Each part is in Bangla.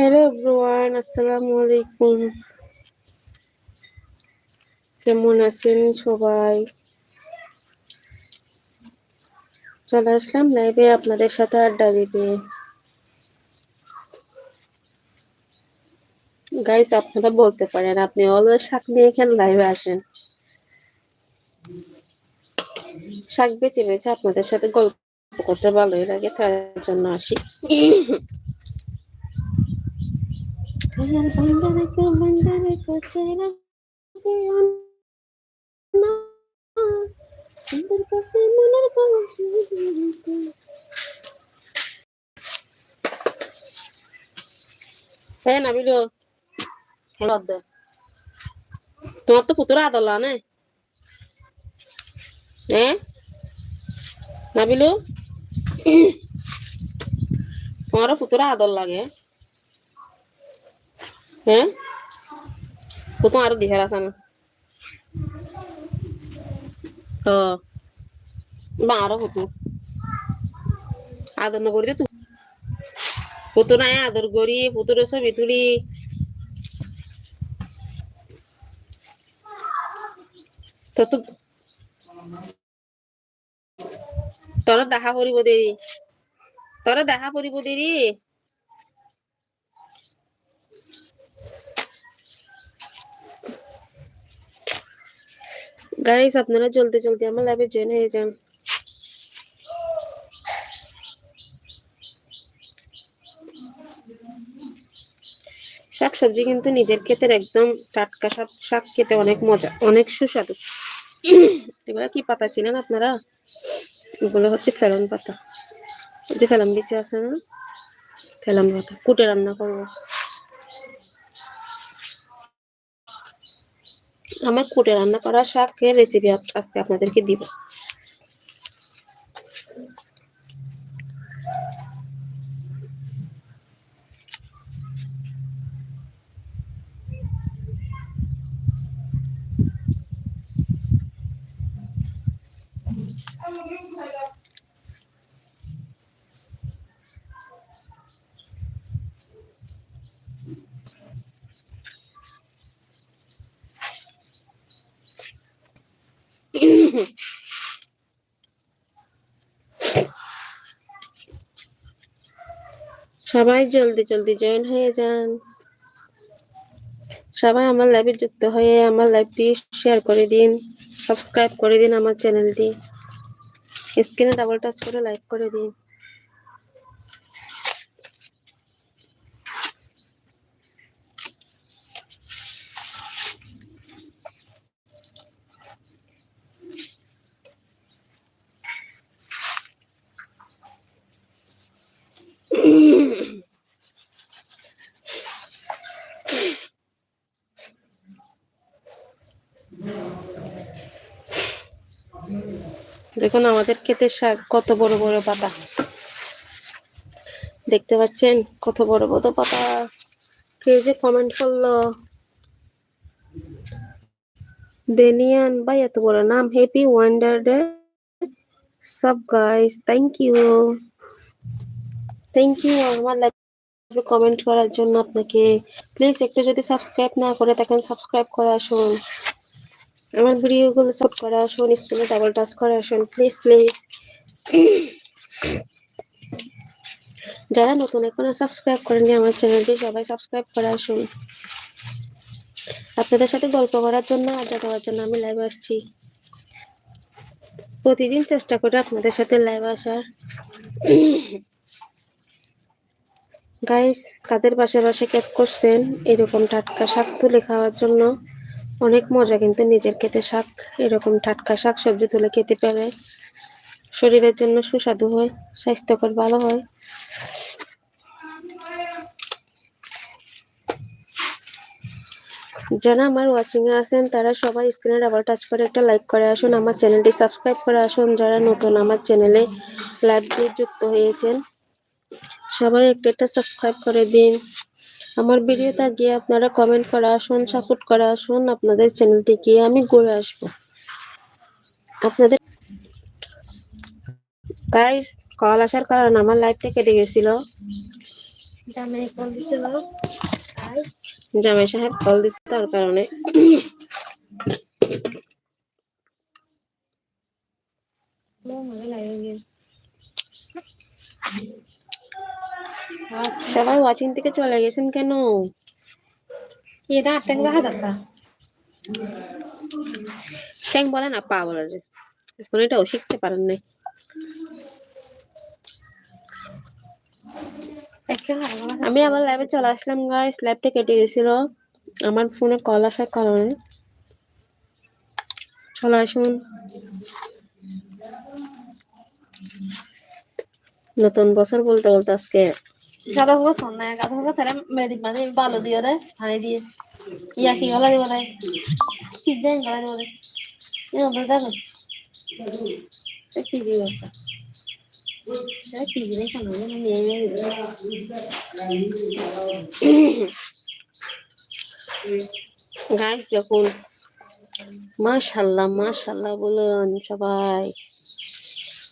হ্যালো এভরিওয়ান আসসালামু আলাইকুম কেমন আছেন সবাই? চলে আসলাম লাইভে আপনাদের সাথে আড্ডা দিতে। গাইস আপনারা বলতে পারেন, আপনি অলওয়েজ শাক নিয়ে এখানে লাইভে আসেন? শাক বেছে বেছে আপনাদের সাথে গল্প করতে ভালোই লাগে, তার জন্য আসি। হ্যাঁ নাবিল। লদ্দে তোমার তো পুতুরা আদলা না হ্যাঁ নাবিলু তোমারও পুতুরা আদর লাগে। হ্যাঁ? পুতু আরও দিহার আছে না? ও। বা আরও পুতু আদর না করি তুই পুতু নাই, আদর করি, পুতুর ছবি তুলি। তো তোর দেখা করিব দেরি। তোর দেখা করিব দেরি। গাইস আপনারা চলতে চলতে আমার লাইভে জয়েন হয়ে যান। শাক সবজি কিন্তু নিজের ক্ষেতের একদম টাটকা শাক শাক খেতে অনেক মজা, অনেক সুস্বাদু। এগুলো কি পাতা ছিলেন আপনারা? এগুলো হচ্ছে ফেলন পাতা। যে ফেলাম বিচি আছে না? ফেলাম পাতা। কুটে রান্না করব। আমার কুটে রান্না করা শাকের রেসিপি আজকে আপনাদেরকে দিব। সবাই জলদি জলদি জয়েন হয়ে যান। সবাই আমার লাইভে যুক্ত হয়ে আমার লাইভটি শেয়ার করে দিন সাবস্ক্রাইব করে দিন আমার চ্যানেলটি স্ক্রিনে ডাবল টাচ করে লাইক করে দিন। দেখুন আমাদের ক্ষেতের শাক, কত বড় বড় পাতা। দেখতে পাচ্ছেন কত বড় বড় পাতা। কে যে কমেন্ট করল? দেনিয়ান ভাই, এত বড় নাম। হ্যাপি ওয়ান্ডার ডে সব guys thank you thank you আমার লাইভে কমেন্ট করার জন্য আপনাকে। প্লিজ একটু যদি সাবস্ক্রাইব না করে থাকেন সাবস্ক্রাইব করে আসুন। আমার ভিডিওগুলো সাপোর্ট করে আসুন স্ক্রিনে ডাবল টাচ করে আসুন প্লিজ প্লিজ যারা নতুন এখনও সাবস্ক্রাইব করেননি আমার চ্যানেলটি সবাই সাবস্ক্রাইব করে আসুন আপনাদের সাথে গল্প করার জন্য, আড্ডা দেওয়ার জন্য আমি লাইভ আসছি। প্রতিদিন চেষ্টা করে আপনাদের সাথে লাইভ আসার। গাইস কাদের পাশে পাশে ক্যাপ করছেন? এরকম টাটকা শাক তুলে খাওয়ার জন্য। অনেক মজা, কিন্তু নিজের খেতে শাক, এরকম টাটকা শাক, সবজি তুলে খেতে পারে শরীরের জন্য সুস্বাদু হয়, স্বাস্থ্যকর, ভালো হয়। যারা আমার ওয়াচিং এ আছেন, তারা সবাই স্ক্রিনে ডাবল টাচ করে একটা লাইক করে আসুন, আমার চ্যানেলটি সাবস্ক্রাইব করে আসুন। যারা নতুন আমার চ্যানেলে লাইভ দিয়ে যুক্ত হয়েছেন, সবাই একটা একটা সাবস্ক্রাইব করে দিন। আমার ভিডিওটা গিয়ে আপনারা কমেন্ট করে আসুন সাপোর্ট করে আসুন আপনাদের চ্যানেলটি গিয়ে আমি ঘুরে আসব। আপনাদের গাইস কল আসার কারণে আমার লাইভটা কেটে গেছিল। জামাই সাহেব কল দিচ্ছে তার কারণে। মনে লাগে সবাই ওয়াচিং থেকে চলে গেছেন কেন? স্যাং বলে না পা বলে যে শিখতে পারেন নাই। আমি আবার ল্যাবে চলে আসলাম গাইস ল্যাবটা কেটে গেছিল। আমার ফোনে কল আসার কারণে। চলে আসুন। নতুন বছর বলতে বলতে আজকে গাধা হোক না গাধা হোক তাহলে মেডিক মানে ভালো দিও রে দিয়ে ইয়া কি গলা দিব রে সিজন গলা দিব কি দিব গাইস যখন মাশাল্লাহ মাশাল্লাহ বলুন সবাই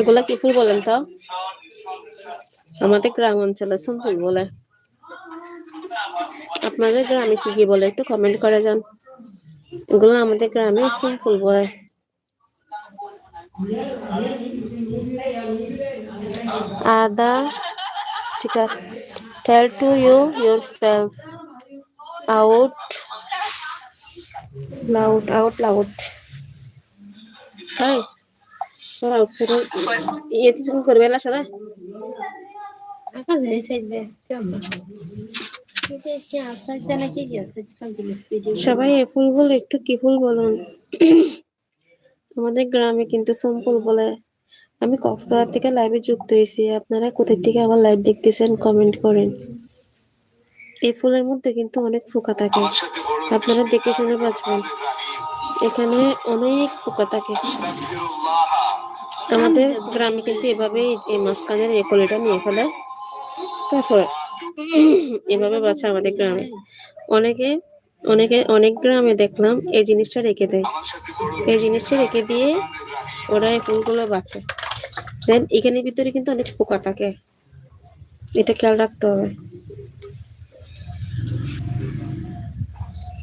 এগুলা কি ফুল বলেন তো? আমাদের গ্রাম অঞ্চলে সোম ফুল বলে। আপনাদের গ্রামে কি কি বলে একটু কমেন্ট করে যান। এগুলো আমাদের গ্রামে সোম ফুল বলে। আদা, ঠিক আছে। Tell to you yourself out loud out loud hi তোরা ইয়ে. সবাই? এই ফুলগুলো একটু কি ফুল বলুন? আমাদের গ্রামে কিন্তু সোম ফুল বলে। আমি কক্সবাজার থেকে লাইভে যুক্ত হয়েছি। আপনারা কোথায় থেকে আমার লাইভ দেখতেছেন কমেন্ট করেন। এই ফুলের মধ্যে কিন্তু অনেক পোকা থাকে। আপনারা দেখে শুনে বাঁচবেন। এখানে অনেক পোকা থাকে। আমাদের গ্রামে কিন্তু এভাবেই এই মাঝখানের এই কলিটা নিয়ে ফেলে। তারপর এভাবে বাঁচা আমাদের গ্রামে। অনেকে অনেকে, অনেক গ্রামে দেখলাম এই জিনিসটা রেখে দেয়। এই জিনিসটা রেখে দিয়ে ওরা এই ফুলগুলো বাঁচে দেন এখানের ভিতরে কিন্তু অনেক পোকা থাকে। এটা খেয়াল রাখতে হবে আচ্ছা আমি ভিডিও দেখো আমি ভিডিও দেখো দিন ভিডিও বানাই কম না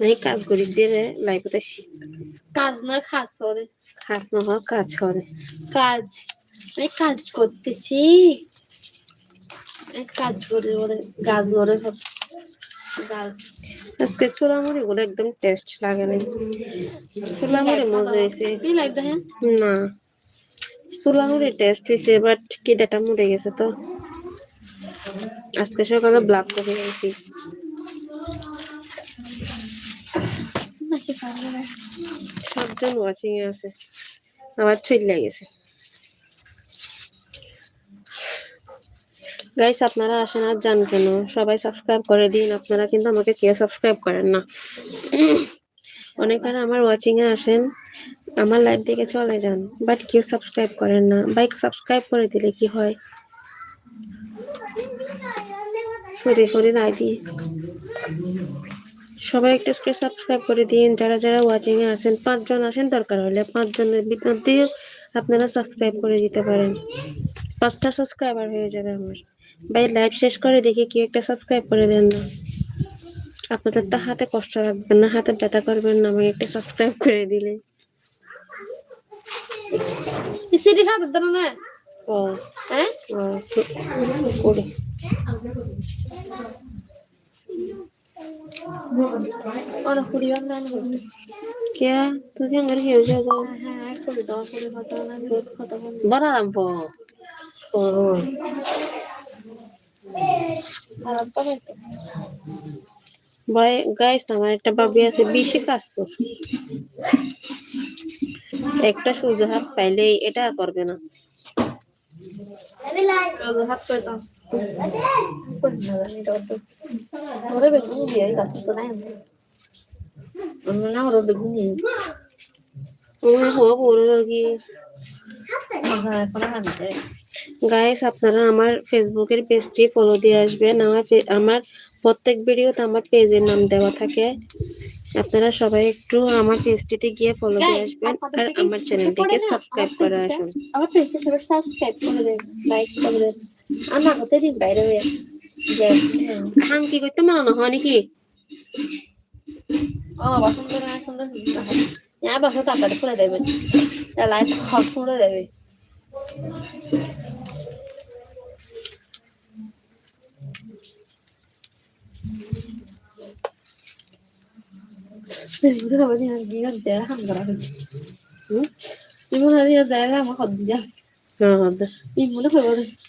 আমি কাজ করি দিয়ে লাইফতে কাজ না খাস ওরে খাস নহর কাজ করে। কাজ আমি কাজ করতেছি। কাজ করে ওরে গাছ ওরে গাছ। আজকে ছোলামুড়ি গুলো একদম টেস্ট লাগে না। ছোলামুড়ি মজা হয়েছে। না। ছোলামুড়ি টেস্ট হয়েছে বাট কিডাটা মরে গেছে তো। আজকে সকালে ব্ল্যাক কফি খাইছি নাকি পারবে না? সাতজন ওয়াচিং এ আছে। আবার চলে গেছে। গাইস আপনারা আসেন আর যান কেন? সবাই সাবস্ক্রাইব করে দিন। আপনারা কিন্তু আমাকে কেউ সাবস্ক্রাইব করেন না। অনেকের আমার ওয়াচিং এ আসেন, আমার লাইভ দেখে চলে যান বাট কেউ সাবস্ক্রাইব করেন না। বাইক সাবস্ক্রাইব করে দিলে কি হয়? শরীর শরীর আইডি সবাই একটা করে সাবস্ক্রাইব করে দিন যারা যারা ওয়াচিং এ আছেন পাঁচজন আসেন দরকার হলে পাঁচজনের ভিতর দিয়েও আপনারা সাবস্ক্রাইব করে দিতে পারেন। পাঁচটা সাবস্ক্রাইবার হয়ে যাবে আমার। ভাই লাইভ শেষ করে দেখি কি একটা সাবস্ক্রাইব করে দেন না। আপনাদের তো হাতে কষ্ট রাখবেন না হাতে ব্যথা করবেন না আমাকে একটা সাবস্ক্রাইব করে দিলে। ও হ্যাঁ? ও করে ভাই গাইস আমার একটা বাবি আছে বেশি কাজ একটা সোজা হাত পাইলেই এটা করবে না। Kalau hat ko ito. Ore begun dia ita to na yan. Ano na ore begun ni. ওই হো বড় লাগি Masa ko na hante. Guys আপনারা আমার ফেসবুকের পেজটি ফলো দিয়ে আসবেন আমার আমার প্রত্যেক ভিডিওতে আমার পেজের নাম দেওয়া থাকে আপনারা সবাই একটু আমার পেজটিতে গিয়ে ফলো দিয়ে আসবেন আর আমার চ্যানেলটিকে সাবস্ক্রাইব করে আসুন আমার পেজটা সবাই সাবস্ক্রাইব করে দেন লাইক করে দেন আর না হতে দিন বাইরে হয়ে যে খাং কি করতে মানানো হয় নাকি ও বসুন্ধরা না সুন্দর না বসে তাড়াতাড়ি খুলে দেবে লাইভ হক খুলে দেবে 이거 어디야? 네가 내가 한 거라 그지? 응? 이거 어디야? 내가 뭐 어디야? হ্যাঁ হ্যাঁ দে। 이모는 그거를 어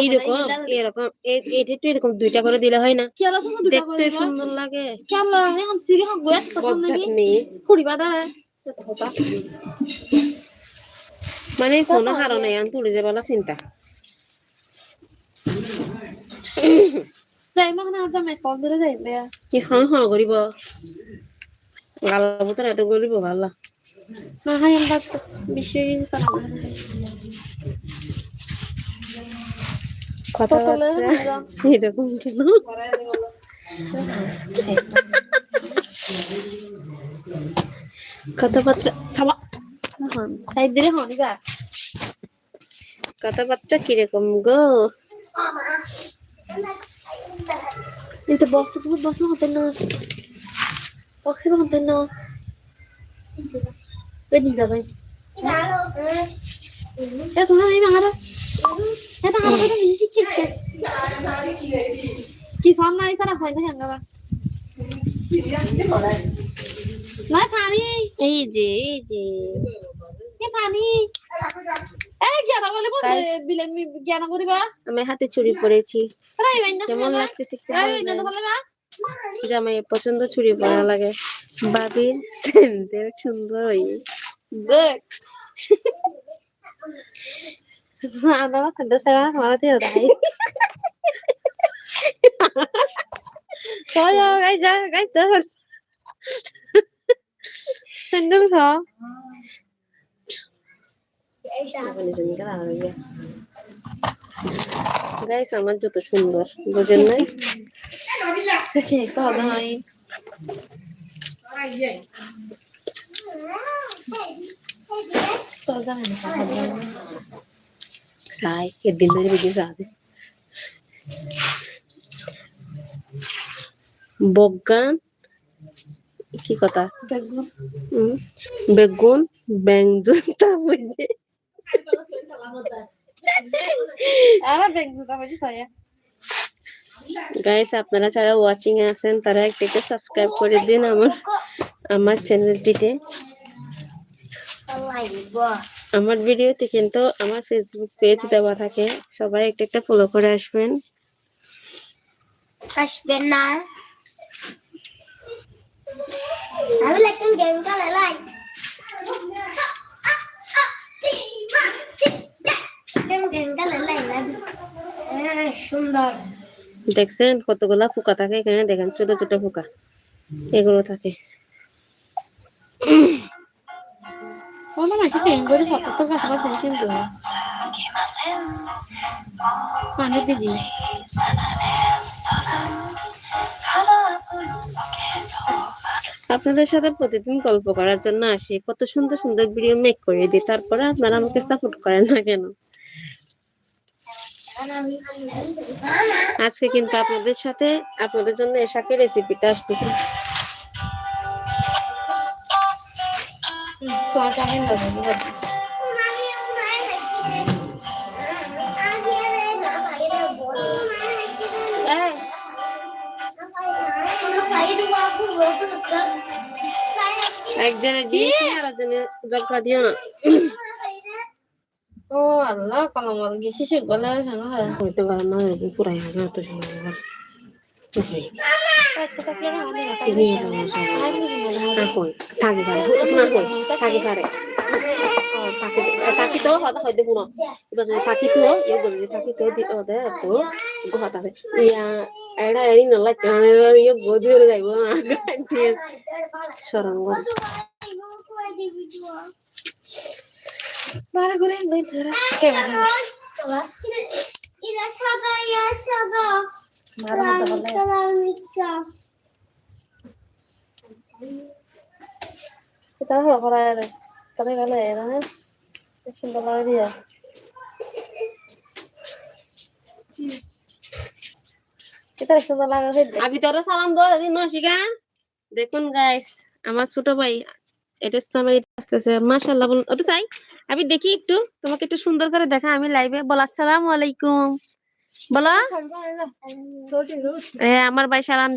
এইরকম এরকম এটা একটু এরকম দুইটা করে দিলে হয় না। দেখতে সুন্দর লাগে। এখন মানে কোনো কারণে আন তুলে যে চিন্তা। যাই মা না যামে ফোন দিলে যাইবে কি খন খন করিব। গালা বুতর এত গলিব ভালা না হাই আমরা বিষয় করা কথাবার্তা এরকম কেন? কথাবার্তা সাবা সাইড দিলে হনি বা কথাবার্তা কীরকম গো? এই তো বক্স তুমি বক্স হতে না। বক্স হতে না। বেনি যাবে এ তোমার এই মারা আমার কথা বেশি কি সন হয় না পানি এই যে এই যে এ পানি এ জ্ঞান বলে বলে বিলে জ্ঞান করিবা আমি হাতে চুরি পরেছি কেমন লাগতেছে জামাই পছন্দ চুরি পরা লাগে বাবির স্যান্ডেল সুন্দর দেখ Andaba de ahí. Thôi cái ra cái tới rồi. Sen đứng thọ. Guys আমার যত সুন্দর বুঝেন নাই Cái সাই একদিন ধরে ভিডিও সাথে বজ্ঞান কি কথা বেগুন ব্যাংজন তা বুঝে? গাইস আপনারা যারা ওয়াচিং এ আছেন তারা একটাকে সাবস্ক্রাইব করে দিন আমার আমার চ্যানেলটিতে আমার ভিডিওতে কিন্তু আমার ফেসবুক পেজ দেওয়া থাকে। সবাই একটা একটা ফলো করে আসবেন। আসবেন না। আমি গেম খেলে লাই দেখছেন কতগুলা পোকা থাকে এখানে? দেখেন ছোট ছোট পোকা এগুলো থাকে। মানে আপনাদের সাথে প্রতিদিন গল্প করার জন্য আসি কত সুন্দর সুন্দর ভিডিও মেক করে দিই তারপরে আপনারা আমাকে সাপোর্ট করেন না কেন আজকে কিন্তু আপনাদের সাথে আপনাদের জন্য এশাকে রেসিপিটা আসতেছে তো আজ আমি লাগবে একজনে দিয়েছি আর একজনে জলকা দিও না ও আল্লাহ কলমর গেছি সে গলা কেন হয় হইতে পারে না এরকম পুরাই হবে না তো সুন্দর একটা থাকলে না আমাদের না তুমি তো আমার সবাই না কই থাকি পারে না কই থাকি পারে থাকি থাকি তো হতা হইতে পুনো এবার যদি থাকি তো ইয়ে বলি যে থাকি তো দি ওদে তো গুহাত আছে ইয়া এডা এরি না লাচ্চা ইয়ে গদি হয়ে যাইব দিয়ে সরম করে করে বই ধরে কেমন এটা সাদা ইয়া সাদা মারা মতো বলে কালার মিক্সা এটা হলো করা রে তাহলে ভালো এর না? সুন্দর লাগে দিয়া। এটা সুন্দর লাগে আবি তোরা সালাম দাও দিন নশিকা দেখুন গাইস আমার ছোট ভাই এটা প্রাইমারি আসতেছে। মাশাআল্লাহ বলুন। ও তো চাই আমি দেখি একটু তোমাকে একটু সুন্দর করে দেখা। আমি লাইভে বল আসসালামু আলাইকুম। বলো। এ আমার ভাই সালাম